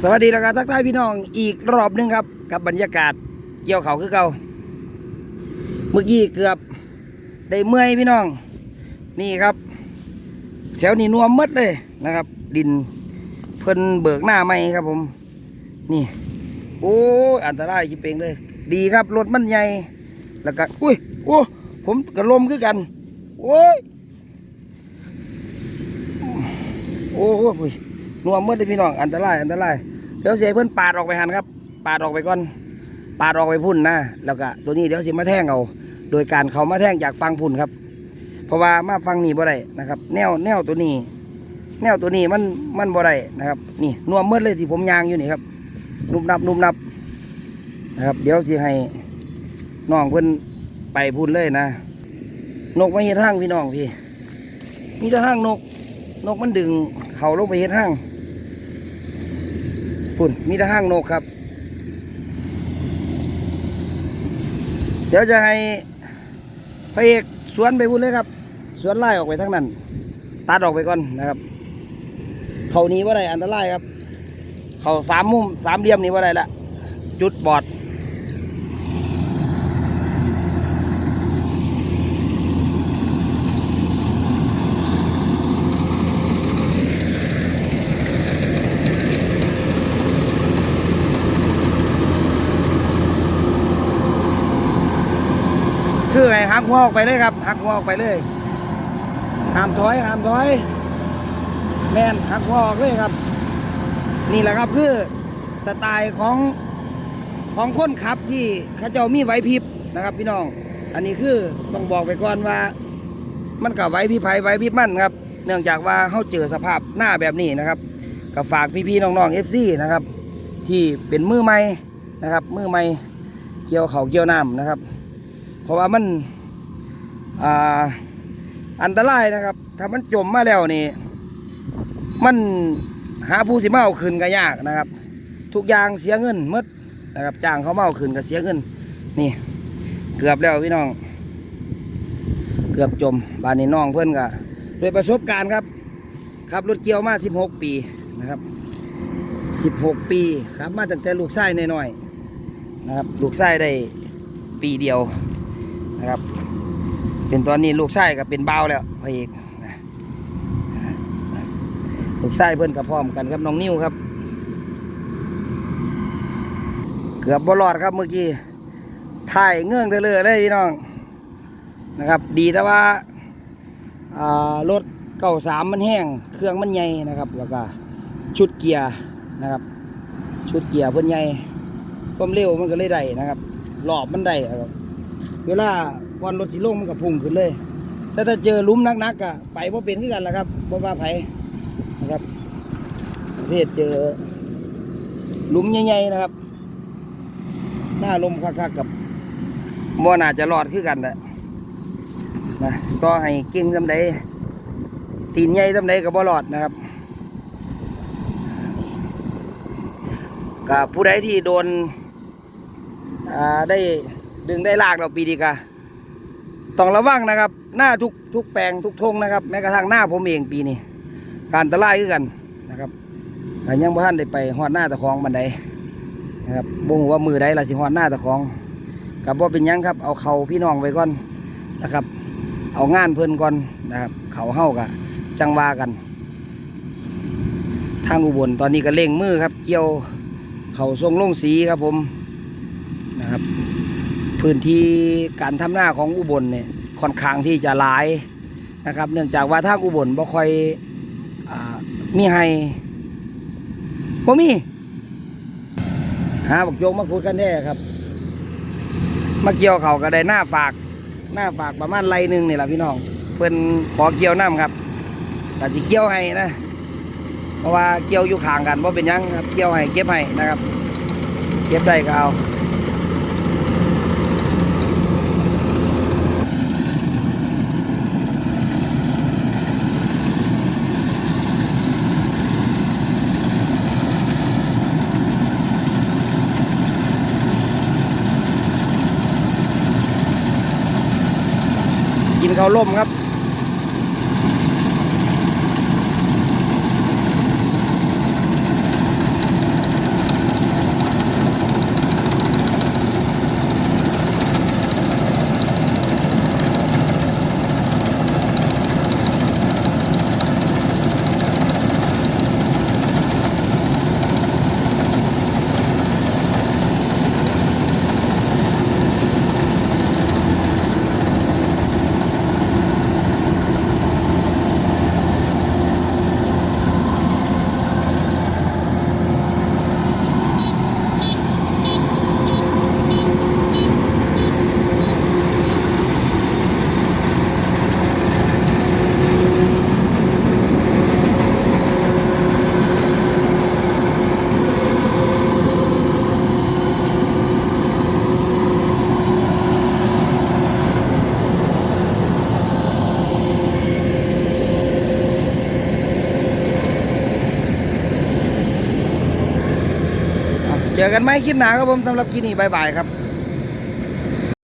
สวัสดีแล้วครับทักทายพี่น้องอีกรอบหนึงครับ กับบรรยากาศเกี่ยวเขาคือเก่าเมื่อกี้เกือบได้เมื่อยพี่น้อง นี่ครับ แถวนี้นวมหมดเลยนะครับ ดินเพิ่นเบิกหน้าใหม่ครับผม นี่ โอ้อันตรายชิเปงเลย ดีครับรถมันใหญ่แล้วก็อุ้ยโอ้ผมกระลมคือกัน โอ้ยโอ้โห นวมมืดเลยพี่น้องอันตรายอันตรายเดี๋ยวเสียเพื่อนปาดออกไปหันครับ ปาดออกไปก่อน ปาดออกไปพุ่นนะแล้วก็ตัวนี้เดี๋ยวสิมาแท่งเอา โดยการเขามาแท่งจากฟังพุ่นครับ เพราะว่ามาฟังนี่บ่ได้นะครับ แนวแนวตัวนี้ แนวตัวนี้มันมันบ่ได้นะครับ นี่นวมมืดเลยที่ผมยางอยู่นี่ครับนุ่มนับนุ่มนับนะครับ เดี๋ยวสิให้น้องเพิ่อนไปพุ่นเลยนะ นกไมาเฮ็ดห้างพี่น้องพี่มีแต่ห้างนก นกมันดึงเขาลงไปเฮ็ดห้าง ปุ่นมีแต่ห้างนกครับ เดี๋ยวจะให้พระเอกสวนไปพุ่นเลยครับ สวนไล่ออกไปทั้งนั้น ตัดออกไปก่อนนะครับ เขานี้ว่าไรอันตรายครับ เขาสามมุมสามเหลี่ยมนี่ว่าไรละจุดบอด หักหัวออกไปเลยครับหักหัวออกไปเลยห้ามถอยห้ามถอยแมนหักหัวออกเลยครับ นี่แหละครับคือสไตล์ของของคนขับที่เขาเจ้ามีไหวพริบนะครับพี่น้อง อันนี้คือต้องบอกไปก่อนว่า มันกับไหวพริบไผไหวพริบมั่นครับ เนื่องจากว่าเขาเจอสภาพหน้าแบบนี้นะครับก็ฝากพี่ๆน้องๆเอฟซีนะครับ ที่เป็นมือใหม่นะครับ มือใหม่เกี่ยวเขาเกี่ยวน้ำนะครับ เพราะว่ามัน อ่าอันตรายนะครับ ถ้ามันจมมาแล้วนี่ มันหาผู้สิมาเอาคืนก็ยากนะครับ ทุกอย่างเสียเงินมดนะครับจ้างเขามาเอาคืนก็เสียเงิน นี่ เกือบแล้วพี่น้อง เกือบจมบ้านนี้น้องเพื่อนก็ด้วยประสบการณ์ครับขับรถเกี่ยวมา 16 ปีนะครับ 16 ปีครับมาตั้งแต่ลูกไส้น้อยๆนะครับ ลูกไส้ได้ปีเดียว เป็นตอนนี้ลูกชายก็เป็นเบาแล้วพระเอกลูกชายเพิ่อนกับพร้อมกันครับน้องนิ้วครับ เกือบบอลอดครับเมื่อกี้ถ่ายเงื่องเทเลยเลยพี่น้องนะครับ ดีแต่ว่าอ่ารถเก่าสามมันแห้งเครื่องมันใหญ่นะครับ แล้วก็ชุดเกียร์นะครับ ชุดเกียร์เพิ่อนใหญ่ความเร็วมันก็เลยได้นะครับหลอบมันได้ครับเวลา วันรถสิลงมันก็พุ่งขึ้นเลย แต่ถ้าเจอลุมนักๆอะไปว่าเป็นที่กันแหละครับบ่ว่าไผนะครับประเพศเจอลุมใหญ่ๆนะครับ หน้าลมคักๆกับบ่น่าจะรอดคือกันแหละนะต่อให้เก่งสำใดตีนใหญ่สำใดก็บ่รอดนะครับกับผู้ใดที่โดนได้ดึงได้ลากเราปีดีกา ต้องระวังนะครับ หน้าทุกทุกแปลงทุกทงนะครับ แม้กระทั่งหน้าผมเองปีนี้ การตะไลคือกันนะครับแต่ยังบ่ท่านได้ไปหอดหน้าตะคองบันไดนะครับบ่งว่ามือใดละสิหอดหน้าตะคองกับว่าเป็นยังครับ เอาเขาพี่น้องไว้ก่อนนะครับ เอางานเพิ่นก่อนนะครับ เขาเฮ้ากะจังว่ากัน ทางอุบลตอนนี้ก็เร่งมือครับ เกี่ยวเขาทรงลงสีครับผม พื้นที่การทำหน้าของอุบลเนี่ยค่อนข้างที่จะหลายนะครับ เนื่องจากว่าทางอุบลบ่ค่อยอมีให้บ่มีหาบักโยงมาพูดกันแท้ครับ มาเกี่ยวเขาก็ได้หน้าฝากหน้าฝากประมาณไรหนึ่งนี่แหละพี่น้องเพิ่นขอเกี่ยวน้ำครับแต่สิเกี่ยวให้นะ เพราะว่าเกี่ยวอยู่ข้างกันว่าเป็นยังครับเกี่ยวให้เก็บให้นะครับ เก็บได้ก็เอา กินข้าล่มครับ จอกันไหมคลิปหน้าครับผมสำหรับกินี่บายบายครับ